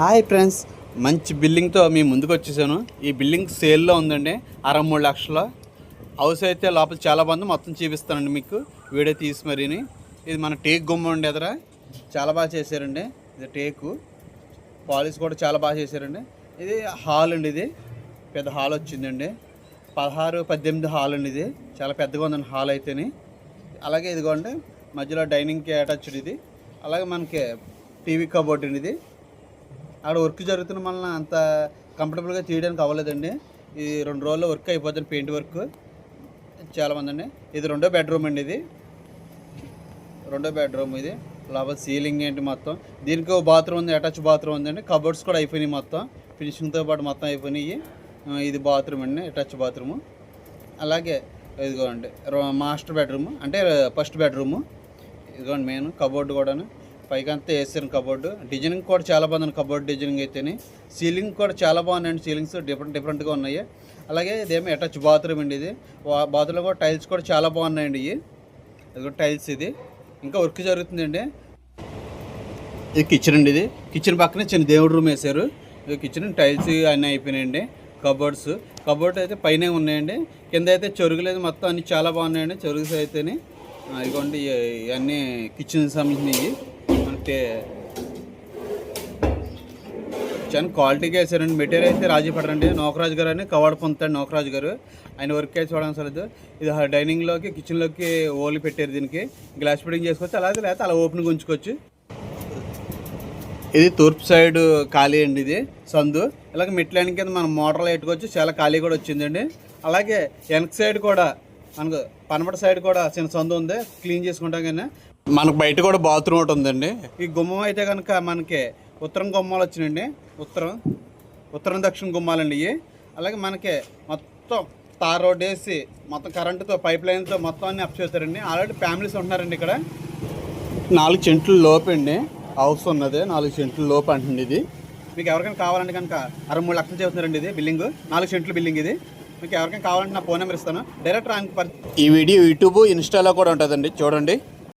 Hi friends. మంచి బిల్డింగ్తో మీ ముందుకు వచ్చేసాను. ఈ బిల్డింగ్ సేల్లో ఉందండి. అరవై మూడు లక్షల. హౌస్ అయితే లోపల చాలా బాగుంది. మొత్తం చూపిస్తానండి మీకు. వీడియో తీసి మరీని. ఇది మన టేక్ గుమ్మ ఉండి ఎదరా. చాలా బాగా చేశారండి. ఇది టేకు. పాలిష్ కూడా చాలా బాగా చేశారండి. ఇది హాల్ అండి ఇది. పెద్ద హాల్ వచ్చిందండి. పదహారు పద్దెనిమిది హాల్ అండి ఇది. చాలా పెద్దగా ఉందండి హాల్ అయితేని. అలాగే ఇదిగోండి. మధ్యలో డైనింగ్కి అటాచ్డ్ ఇది. అలాగే మనకి టీవీ కబోర్డ్ అండి ఇది. అక్కడ వర్క్ జరుగుతున్న వలన అంత కంఫర్టబుల్గా తీయడానికి అవ్వలేదండి. ఈ రెండు రోజుల్లో వర్క్ అయిపోతుంది పెయింట్ వర్క్. చాలామంది అండి. ఇది రెండో బెడ్రూమ్ అండి ఇది. రెండో బెడ్రూమ్ ఇది. లోపల సీలింగ్ ఏంటి మొత్తం. దీనికి ఒక బాత్రూమ్ ఉంది అటాచ్ బాత్రూమ్ ఉందండి. కబోర్డ్స్ కూడా అయిపోయినాయి మొత్తం. ఫినిషింగ్తో పాటు మొత్తం అయిపోయినాయి. ఇది బాత్రూమ్ అండి అటాచ్ బాత్రూము. అలాగే ఇదిగోండి రో- మాస్టర్ బెడ్రూమ్ అంటే ఫస్ట్ బెడ్రూము. ఇదిగోండి మెయిన్ కబోర్డ్ కూడాను. పైకి అంతా వేసాను కబోర్డు. డిజైనింగ్ కూడా చాలా బాగుంది కబోర్డ్ డిజైనింగ్ అయితేనే. సీలింగ్ కూడా చాలా బాగున్నాయండి సీలింగ్స్ డిఫరెంట్ డిఫరెంట్గా ఉన్నాయి. అలాగే ఇదేమో అటాచ్ బాత్రూమ్ అండి ఇది. బాత్రూమ్లో కూడా టైల్స్ కూడా చాలా బాగున్నాయండి ఇవి. ఇది కూడా టైల్స్ ఇది. ఇంకా వర్క్ జరుగుతుందండి. ఇది కిచెన్ అండి ఇది. కిచెన్ పక్కనే చిన్న దేవుడి రూమ్ వేశారు. ఇది కిచెన్ టైల్స్ అన్నీ అయిపోయినాయండి. కబోర్డ్స్ కబోర్డ్ అయితే పైనే ఉన్నాయండి. కింద అయితే చెరుగులేదు మొత్తం అన్ని చాలా బాగున్నాయండి. చెరుగుస్ అయితేనే ఇదిగోండి ఇవన్నీ కిచెన్ సంబంధించినవి. అయితే చాలా క్వాలిటీగా వేసారండి మెటీరియల్ అయితే రాజీ పడరండి. నోకరాజు గారు అని కవాడు పొందుతాడు నోకరాజు గారు. ఆయన వర్క్ అయితే చూడడం సరదు ఇది డైనింగ్లోకి కిచెన్లోకి ఓలి పెట్టారు దీనికి. గ్లాస్ ఫిట్టింగ్ చేసుకోవచ్చు అలాగే లేకపోతే అలా ఓపెన్గా ఉంచుకోవచ్చు ఇది తూర్పు సైడ్ ఖాళీ అండి ఇది సందు. ఇలాగ మెట్లైన కింద మనం మోటార్లు పెట్టుకోవచ్చు చాలా ఖాళీ కూడా వచ్చిందండి. అలాగే వెనక సైడ్ కూడా మనకు పనపడ సైడ్ కూడా చిన్న సందు ఉంది. క్లీన్ చేసుకుంటాం కానీ. మనకు బయట కూడా బాత్రూమ్ ఒకటి ఉందండి. ఈ గుమ్మం అయితే కనుక మనకి ఉత్తరం గుమ్మాలు వచ్చినాయండి. ఉత్తరం ఉత్తరం దక్షిణ గుమ్మాలండి ఇవి. అలాగే మనకి మొత్తం తార్ రోడ్ వేసి మొత్తం కరెంటుతో పైప్ లైన్తో మొత్తం అన్ని అప్ చేస్తారండి. ఆల్రెడీ ఫ్యామిలీస్ ఉంటున్నారండి ఇక్కడ. నాలుగు సెంట్లు లోపు అండి. హౌస్ ఉన్నది. నాలుగు సెంట్లు లోపు అంటుంది ఇది. మీకు ఎవరికైనా కావాలంటే కనుక అరవై మూడు లక్షలు చెబుతున్నారండి ఇది బిల్డింగ్ నాలుగు సెంట్లు బిల్డింగ్ ఇది. మీకు ఎవరికైనా కావాలంటే నా ఫోన్ నెంబర్ ఇస్తాను. డైరెక్ట్ ర్యాంక్ ఈ వీడియో యూట్యూబ్ ఇన్స్టాలో కూడా ఉంటుందండి. చూడండి.